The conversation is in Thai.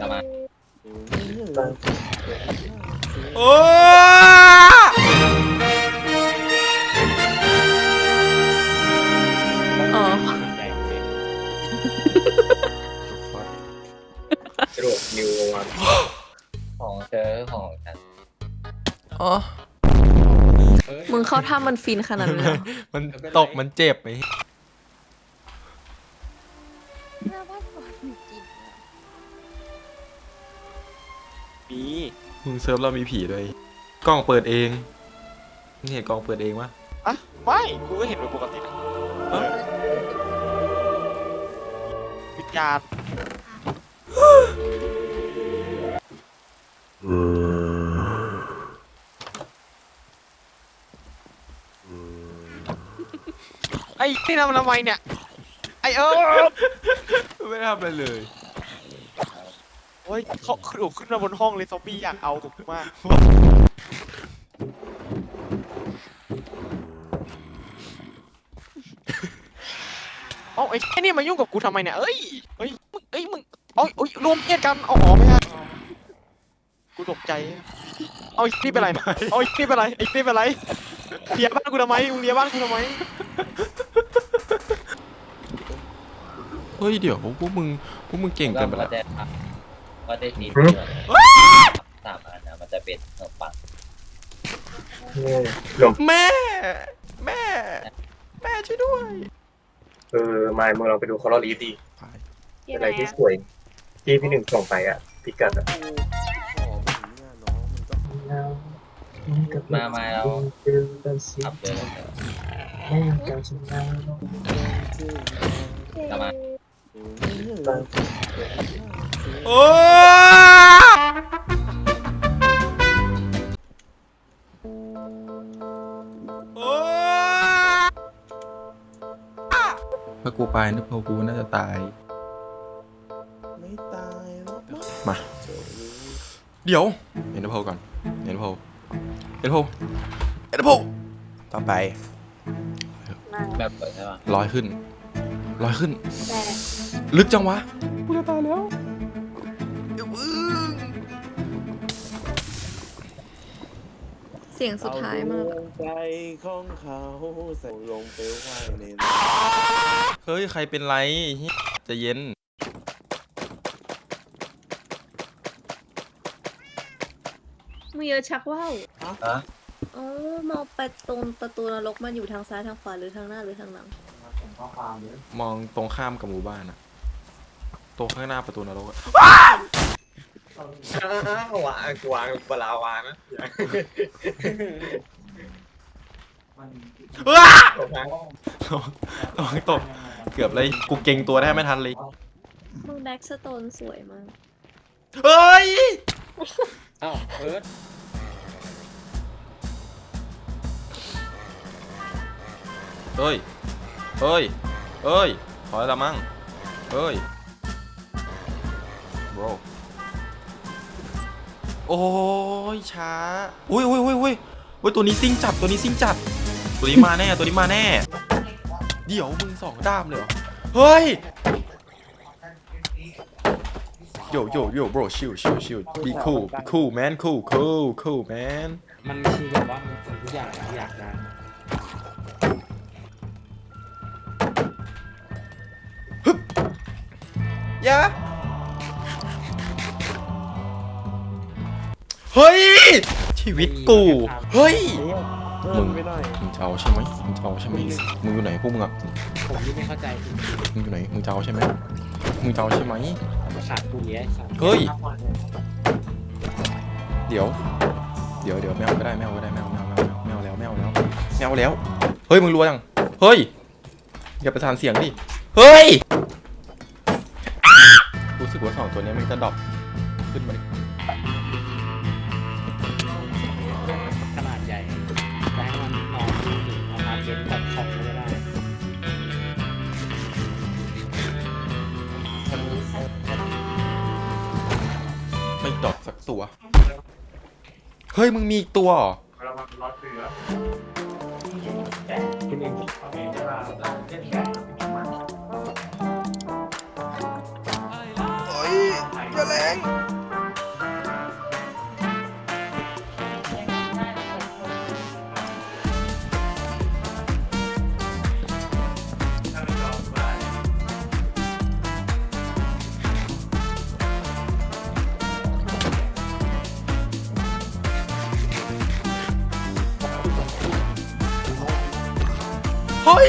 กลับมาโอ้อ๋อกระโดดนิววันของเจอของฉันอ๋อ เฮ้ยมึงเข้าท่ามันฟินขนาดนั้นเลยเหรอ มันตกมันเจ็บไห มีมึงเซิร์ฟเรามีผีด้วย กล้องเปิดเองมึงเห็นกล้องเปิดเองวะอะไม่กูก็เห็นเป็นปกตินะเอ้าวิญญาณไอ้นี่ทำทำไมเนี่ยไอ้เออไม่ได้ทำอะไรเลย โอ้ยเขาขึ้นขึ้นมาบนห้องเลยซอมบี้อยากเอาถูกมากเอ้าไอ้ไอ้นี่มายุ่งกับกูทำไมเนี่ยเอ้ยเอ้ยมึงเอ้ยมึงเอ้ยเอ้ยรวมเพศกันเอาออกไม่ได้กูตกใจ เอาไอ้นี่เป็นไรเอาไอ้นี่เป็นไรไอ้นี่เป็นไรเลียบ้านกูทำไมมึงเลียบ้านกูทำไมเฮ้ยเดี๋ยวพวกมึงพวกมึงเก่งก็เกินไปก็แล้ว จะทำก็จะตีเพื่อนสามอันนะมันจะเป็นขนมปังแม่ แม่ แม่ช่วยด้วยเออมายมึงลองไปดูคอร์ลีฟดีๆเป็นอะไรที่สวยที่พี่หนึ่งส่งไปอะพิกัดอะมามาเราขับเดินเลยกลับมา โอ้โอ้ถ้ากูไปนึกว่ากูน่าจะตาย ไม่ตายหรอกมาเดี๋ยว เห็นนภพก่อน เห็นนภพเห็นนภพเห็นนภพต่อไปแบบเปิดใช่ป่ะลอยขึ้นลอยขึ้น ลึกจังวะกูจะตายแล้ว อย่าพึ่งเสียงสุดท้ายมากอะใจของเขาใส่ลงไปไหวในเฮ้ย ใครเป็นไรเหี้ยใจะเย็นมึงเยอะชักว่าวฮะเออมองไปตรงประตูนรกมันอยู่ทางซ้ายทางขวาหรือทางหน้าหรือทางหลัง มองตรงข้ามกับหมู่บ้านอะตรงข้างหน้าประตูนรกอะ วางวางเวลาวางนะว้าตกทางระวังตกเกือบเลยกูเก่งตัวได้ไม่ทันเลยมึงแบ็กสโตนสวยมากเฮ้ยอ้าวเอิร์ธเฮ้ยเฮ้ยเฮ้ยถอยละมั้งเฮ้ย bro โอ้ยช้า อุ้ยอุ้ยอุ้ยอุ้ยอุ้ยตัวนี้ซิ่งจัดตัวนี้ซิ่งจัด ตัวนี้มาแน่ตัวนี้มาแน่ เดี๋ยวมึงสองด้ามเลยเหรอเฮ้ยโยโยโย bro ชิวชิวชิว be cool be cool man cool cool cool man มันคือแบบว่ามันทำทุกอย่างที่อยากได้ยะ เฮ้ย ชีวิตกู เฮ้ย มึงไม่ได้มึงจะเอาใช่ไหมมึงจะเอาใช่ไหมมึงอยู่ไหนพวกมึงอะผมที่ไม่เข้าใจคือมึงอยู่ไหนมึงจะเอาใช่ไหมมึงจะเอาใช่ไหมมันขาดกูเนี้ยสัตว์เฮ้ย เดี๋ยว เดี๋ยวเดี๋ยวไม่เอาก็ได้ไม่เอาก็ได้ไม่เอาไม่เอาไม่เอาไม่เอาแล้วไม่เอาแล้วไม่เอาแล้ว เฮ้ยมึงรู้ยังเฮ้ยอย่าประสานเสียงดิเฮ้ยรู้สึกว่าสองตัวเนี้ยมันจะดรอป ดอปสักตัว เฮ้ย มึงมีอีกตัวเหรอ เฮ้ย